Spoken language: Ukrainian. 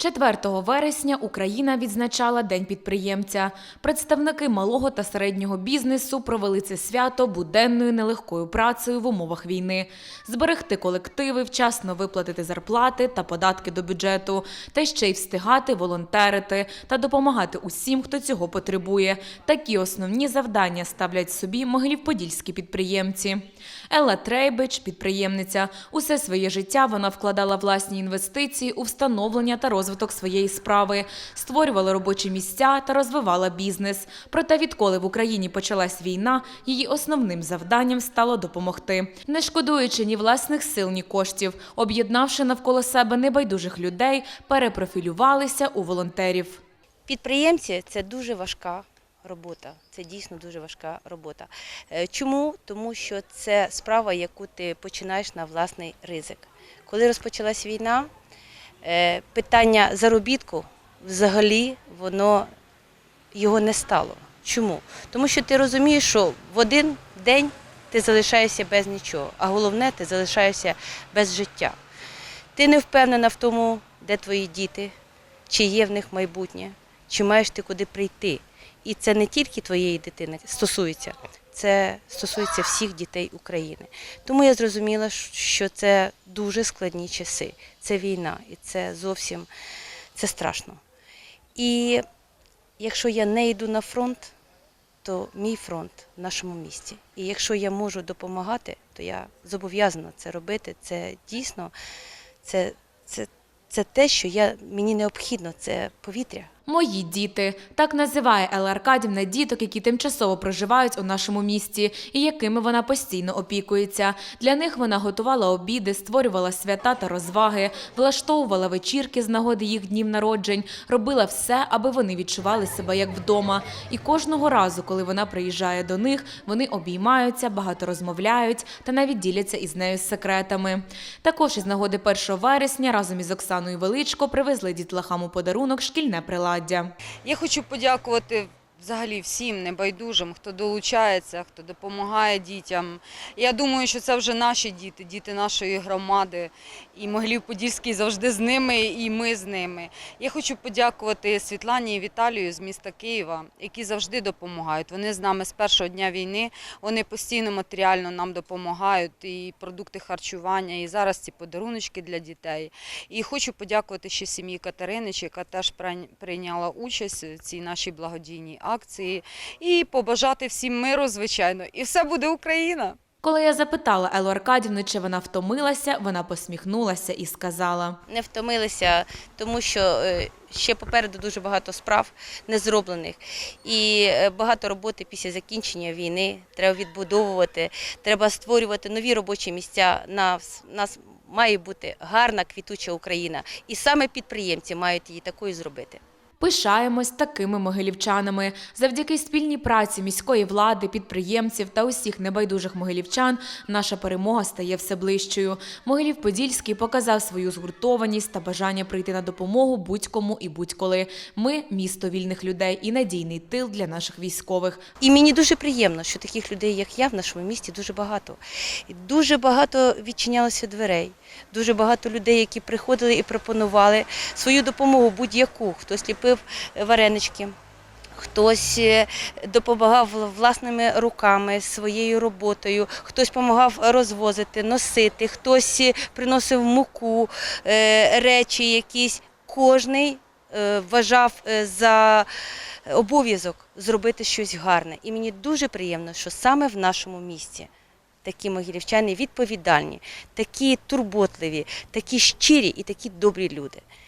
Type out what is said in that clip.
4 вересня Україна відзначала День підприємця. Представники малого та середнього бізнесу провели це свято буденною нелегкою працею в умовах війни, зберегти колективи, вчасно виплатити зарплати та податки до бюджету, та ще й встигати волонтерити та допомагати усім, хто цього потребує. Такі основні завдання ставлять собі могилів-подільські підприємці. Елла Трейбич, підприємниця, усе своє життя вона вкладала власні інвестиції у встановлення та розвиток своєї справи, створювала робочі місця та розвивала бізнес. Проте, відколи в Україні почалась війна, її основним завданням стало допомогти, не шкодуючи ні власних сил, ні коштів, об'єднавши навколо себе небайдужих людей, перепрофілювалися у волонтерів. Підприємці це дуже важка робота. Це дійсно дуже важка робота. Е, Чому? Тому що це справа, яку ти починаєш на власний ризик. Коли розпочалась війна, питання заробітку взагалі воно його не стало. Чому? Тому що ти розумієш, що в один день ти залишаєшся без нічого, а головне, ти залишаєшся без життя. Ти не впевнена в тому, де твої діти, чи є в них майбутнє, чи маєш ти куди прийти. І це не тільки твоєї дитини стосується, це стосується всіх дітей України. Тому я зрозуміла, що це дуже складні часи. Це війна, і це зовсім це страшно. І якщо я не йду на фронт, то мій фронт в нашому місті. І якщо я можу допомагати, то я зобов'язана це робити. Це дійсно це, це, це те, що я, мені необхідно, це повітря. Мої діти так називає Елла Аркадівна діток, які тимчасово проживають у нашому місті і якими вона постійно опікується. Для них вона готувала обіди, створювала свята та розваги, влаштовувала вечірки з нагоди їх днів народжень, робила все, аби вони відчували себе як вдома. І кожного разу, коли вона приїжджає до них, вони обіймаються, багато розмовляють та навіть діляться із нею секретами. Також із нагоди 1 вересня разом із Оксаною Величко привезли дітлахам у подарунок шкільне приладдя. Я хочу подякувати взагалі всім небайдужим, хто долучається, хто допомагає дітям. Я думаю, що це вже наші діти, діти нашої громади. І Могилів Подільський завжди з ними, і ми з ними. Я хочу подякувати Світлані і Віталію з міста Києва, які завжди допомагають. Вони з нами з першого дня війни, вони постійно матеріально нам допомагають, і продукти харчування, і зараз ці подаруночки для дітей. І хочу подякувати ще сім'ї Катеринич, яка теж прийня- прийняла участь в цій нашій благодійній акції. І побажати всім миру, звичайно. І все буде Україна! Коли я запитала Еллу Аркадівну, чи вона втомилася, вона посміхнулася і сказала: Не втомилися, тому що е, ще попереду дуже багато справ не зроблених. І е, багато роботи після закінчення війни треба відбудовувати, треба створювати нові робочі місця. Нас, нас має бути гарна квітуча Україна. І саме підприємці мають її такою зробити. Пишаємось такими могилівчанами. Завдяки спільній праці міської влади, підприємців та усіх небайдужих могилівчан наша перемога стає все ближчою. Могилів Подільський показав свою згуртованість та бажання прийти на допомогу будь-кому і будь-коли. Ми місто вільних людей і надійний тил для наших військових. І мені дуже приємно, що таких людей, як я, в нашому місті дуже багато. Дуже багато відчинялося дверей. Дуже багато людей, які приходили і пропонували свою допомогу будь-яку. Хтось ліпив варенички, хтось е, допомагав власними руками, своєю роботою, хтось допомагав розвозити, носити, хтось е, приносив муку, е, речі якісь. Кожний вважав за обов'язок зробити щось гарне. І мені дуже приємно, що саме в нашому місті такі могилівчани відповідальні, такі турботливі, такі щирі і такі добрі люди.